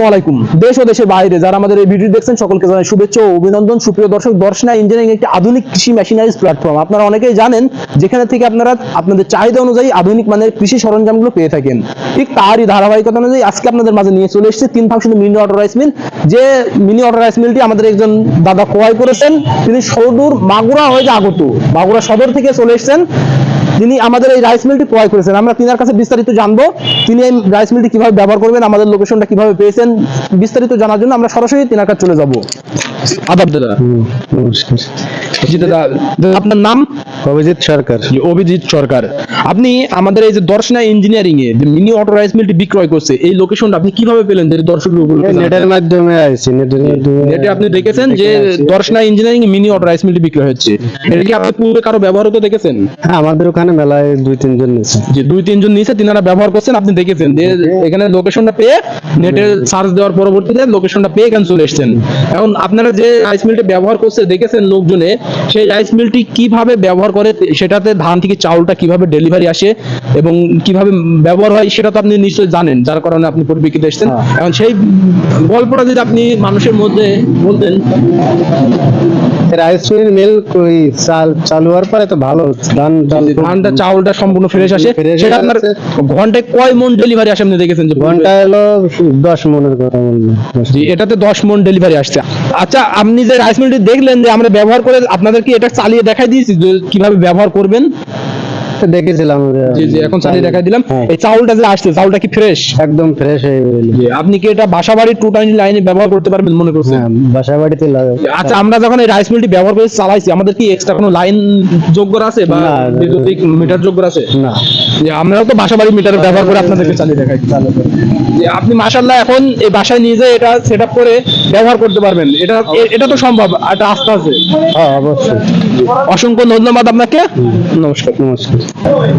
দেশ ও দেশের বাইরে যারা আমাদের এই ভিডিও দেখছেন, সকলকে জানাই শুভেচ্ছা ও অভিনন্দন। সুপ্রিয় দর্শক, দর্শনা ইঞ্জিনিয়ারিং একটি আধুনিক কৃষি মেশিনারিজ প্ল্যাটফর্ম আপনারা অনেকেই জানেন, যেখানে থেকে আপনারা আপনাদের চাহিদা অনুযায়ী আধুনিক মানের কৃষি সরঞ্জামগুলো পেয়ে থাকেন। ঠিক তারই ধারাবাহিকতা অনুযায়ী আজকে আপনাদের মাঝে নিয়ে চলে এসেছে তিন function mini auto rice mill যে মিনি অটো রাইস মিলটি আমাদের একজন দাদা ক্রয় করেছেন। তিনি সদূর মাগুরা হয়ে আগত মাগুরা সদর থেকে চলে এসেছেন। তিনি আমাদের এই রাইস মিলটি ক্রয় করেছেন। আমরা তিনার কাছে বিস্তারিত জানব তিনি এই রাইস মিলটি কীভাবে ব্যবহার করবেন আমাদের লোকেশনটা কীভাবে পেয়েছেন বিস্তারিত জানার জন্য আমরা সরাসরি তিনার কাছে চলে যাব। আদাব দাদা। নমস্কার। জি দাদা দাদা, আপনার নাম? অভিজিৎ সরকার। অভিজিৎ সরকার। আপনি আমাদের এই যে দর্শনা ইঞ্জিনিয়ারিং এ যে মিনি অটো রাইস মিলটি বিক্রয় করছে এই লোকেশনটা আপনি কীভাবে পেলেন যে দর্শক নেটের মাধ্যমে আইছি নেটের মাধ্যমে নেটে আপনি দেখেছেন যে Darshana engineering mini auto rice মিলটি বিক্রয় হচ্ছে। এটা কি আপনি পূর্বে কারও ব্যবহার দেখেছেন? হ্যাঁ আমাদের ওখানে মেলায় দুই তিনজন নিয়েছে। যে দুই তিনজন তিনারা ব্যবহার করছেন আপনি দেখেছেন যে এখানে লোকেশনটা পেয়ে নেটে সার্চ দেওয়ার পরবর্তীতে লোকেশনটা পেয়ে এখানে চলে এসেছেন। এখন আপনারা যে রাইস মিলটি ব্যবহার করছে দেখেছেন লোকজনে সেই রাইস মিলটি কীভাবে ব্যবহার করে সেটাতে ধান থেকে চাউলটা কীভাবে ডেলিভারি আসে এবং কীভাবে ব্যবহার হয় সেটা তো আপনি নিশ্চয়ই জানেন যার কারণে আপনি পরিপ্রেক্ষিতে এসেছেন। এখন সেই গল্পটা যদি আপনি মানুষের মধ্যে বলতেন। রাইস মিল মিল ওই চাল চালু হওয়ার পরে তো ভালো ধান ধানটা চাউলটা সম্পূর্ণ ফ্রেশ আসে সেটা আপনার ঘন্টায় কয় মন ডেলিভারি আসে আপনি দেখেছেন যে ঘণ্টা এলো দশ মনের কথা বলল জি এটাতে দশ মন ডেলিভারি আসছে। আচ্ছা আপনি যে রাইস মিলটি দেখলেন যে আমরা ব্যবহার করে আপনাদের কি এটা চালিয়ে দেখাই দিয়েছি কীভাবে ব্যবহার করবেন? দেখেছিলাম জি জি এখন চালিয়ে দেখাই দিলাম। হ্যাঁ। এই চাউলটা যে আসছে চাউলটা কি ফ্রেশ একদম ফ্রেশ হয়ে গেল। আপনি কি এটা বাসাবাড়ি টু টাইম লাইনে ব্যবহার করতে পারবেন মনে করছেন? হ্যাঁ বাসা বাড়িতে আচ্ছা আমরা যখন এই রাইস মিলটি ব্যবহার করে চালাইছি আমাদের কি এক্সট্রা কোনো লাইন যোগ্য আছে বা। বিদ্যুতিক মিটার যোগ্য আছে? না। আমরাও তো বাসাবাড়ি মিটার ব্যবহার করে আপনাদেরকে চালিয়ে দেখাই। যে আপনি মাশাল্লাহ এখন এই বাসায় নিয়ে যেয়ে এটা সেট করে ব্যবহার করতে পারবেন। এটা এটা তো সম্ভব এটা আস্তে আস্তে। হ্যাঁ অবশ্যই। অসংখ্য ধন্যবাদ আপনাকে। নমস্কার নমস্কার।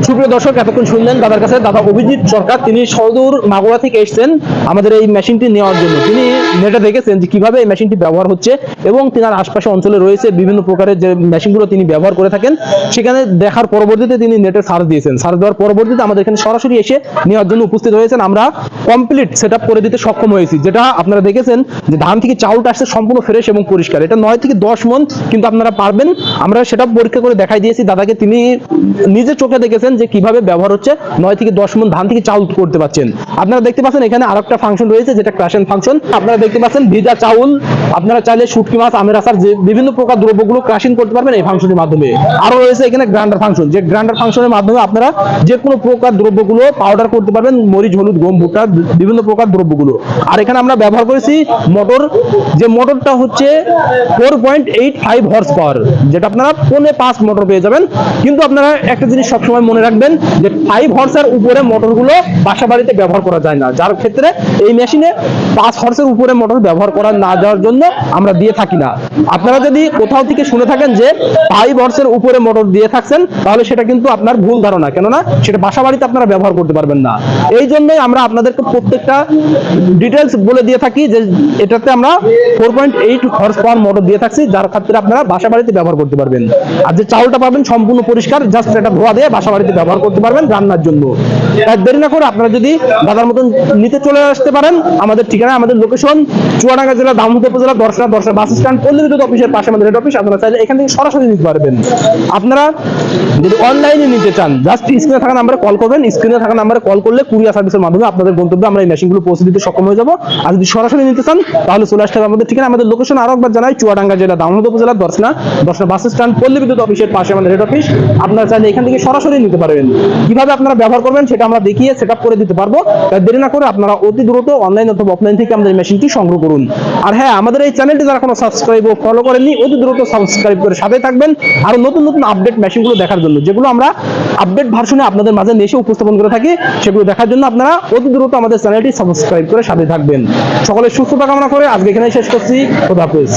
সুপ্রিয় দর্শক, এতক্ষণ শুনলেন দাদার কাছে দাদা অভিজিৎ সরকার। তিনি সদূর মাগুরা থেকে এসেছেন আমাদের এই মেশিনটি নেওয়ার জন্য। তিনি নেটে দেখেছেন যে কীভাবে এই মেশিনটি ব্যবহার হচ্ছে এবং তিনার আশপাশে অঞ্চলে রয়েছে বিভিন্ন প্রকারের যে মেশিনগুলো তিনি ব্যবহার করে থাকেন, সেখানে দেখার পরবর্তীতে তিনি নেটে সার্চ দিয়েছেন। সার্চ দেওয়ার পরবর্তীতে আমাদের এখানে সরাসরি এসে নেওয়ার জন্য উপস্থিত হয়েছেন। আমরা কমপ্লিট সেট করে দিতে সক্ষম হয়েছি, যেটা আপনারা দেখেছেন যে ধান থেকে চাউলটা আসছে সম্পূর্ণ ফ্রেশ এবং পরিষ্কার। এটা নয় থেকে দশ মন, কিন্তু আপনারা পারবেন। আমরা সেটা পরীক্ষা করে দেখাই দিয়েছি। দাদাকে তিনি নিজে চোখে দেখেছেন যে কীভাবে ব্যবহার হচ্ছে নয় থেকে দশ মন ধান থেকে চাউল করতে পারছেন। আপনারা দেখতে পাচ্ছেন এখানে আরেকটা ফাংশন রয়েছে যেটা ক্রাশন ফাংশন আপনারা দেখতে পাচ্ছেন ভিজা চাউল। আপনারা চাইলে শুটকি মাছ, আমের আচার যে বিভিন্ন প্রকার দ্রব্যগুলো ক্রাশিং করতে পারবেন এই ফাংশনের মাধ্যমে। আরও রয়েছে এখানে গ্রাইন্ডার ফাংশন যে গ্রাইন্ডার ফাংশনের মাধ্যমে আপনারা যে কোনো প্রকার দ্রব্যগুলো পাউডার করতে পারবেন, মরিচ, হলুদ, গম, ভুট্টা, বিভিন্ন প্রকার দ্রব্যগুলো। আর এখানে আমরা ব্যবহার করেছি মোটর যে মোটরটা হচ্ছে four point eight five horse power যেটা আপনারা পৌনে পাঁচ মোটর পেয়ে যাবেন। কিন্তু আপনারা একটা জিনিস সবসময় মনে রাখবেন যে ফাইভ হর্সের উপরে মোটরগুলো বাসা বাড়িতে ব্যবহার করা যায় না। যার ক্ষেত্রে এই মেশিনে পাঁচ হর্সের উপরে মোটর ব্যবহার করা না যাওয়ার জন্য আমরা দিয়ে থাকি না। আপনারা যদি কোথাও থেকে শুনে থাকেন যে ফাইভ হর্সের উপরে মোটর দিয়ে থাকছেন, তাহলে সেটা কিন্তু আপনার ভুল ধারণা। কেননা সেটা বাসা বাড়িতে আপনারা ব্যবহার করতে পারবেন না। এই জন্যই আমরা আপনাদেরকে প্রত্যেকটা ডিটেলস বলে দিয়ে থাকি যে এটাতে আমরা four point eight horse power motor দিয়ে থাকছি, যার ক্ষেত্রে আপনারা বাসা বাড়িতে ব্যবহার করতে পারবেন। আর যে চাউলটা পাবেন সম্পূর্ণ পরিষ্কার জাস্ট এটা ধোয়া দিয়ে বাসা বাড়িতে ব্যবহার করতে পারবেন রান্নার জন্য। তাই দেরি না করে আপনারা যদি দাদার মতন নিতে চলে আসতে পারেন, আমাদের ঠিকানা, আমাদের লোকেশন চুয়াডাঙ্গা জেলা, দামোদর উপজেলা, দর্শনা দর্শনা বাস স্ট্যান্ড পল্লী বিদ্যুৎ অফিসের পাশে আমাদের হেড অফিস আপনারা চাইলে এখান থেকে সরাসরি নিতে পারবেন। আপনারা যদি অনলাইনে নিতে চান জাস্ট স্ক্রিনে থাকা নাম্বারে কল করবেন স্ক্রিনে থাকা নাম্বারে কল করলে কুরিয়ার সার্ভিসের মাধ্যমে আপনাদের গন্তব্যে আমরা এই মেশিনগুলো পৌঁছে দিতে সক্ষম হয়ে যাব। আর যদি সরাসরি নিতে চান, তাহলে চলে আসতে হবে আমাদের ঠিকানা, আমাদের লোকেশন আরও একবার জানাই, চুয়াডাঙ্গা জেলা, দামোদর উপজেলা, দর্শনা দর্শনা বাস স্ট্যান্ড পল্লী বিদ্যুৎ অফিসের পাশে আমাদের হেড অফিস আপনারা চাইলে এখান থেকে সরাসরি নিতে পারবেন। কীভাবে আপনারা ব্যবহার করবেন সেটা আমরা দেখিয়ে সেট করে দিতে পারব। তাই দেরি না করে আপনারা অতি দ্রুত অনলাইন অথবা অফলাইন থেকে আমাদের মেশিনটি সংগ্রহ করুন। আর হ্যাঁ আমাদের এই চ্যানেলটি যারা কোনো সাবস্ক্রাইব ও ফলো করেননি, অতি দ্রুত সাবস্ক্রাইব করে সাথে থাকবেন। আর নতুন নতুন আপডেট মেশিনগুলো দেখার জন্য, যেগুলো আমরা আপডেট ভার্সনে আপনাদের মাঝে এসে উপস্থাপন করে থাকি, সেগুলো দেখার জন্য আপনারা অতি দ্রুত আমাদের চ্যানেলটি সাবস্ক্রাইব করে সাথে থাকবেন। সকলের সুস্থতা কামনা করে আজকে এখানে শেষ করছি। খোদা হাফেজ।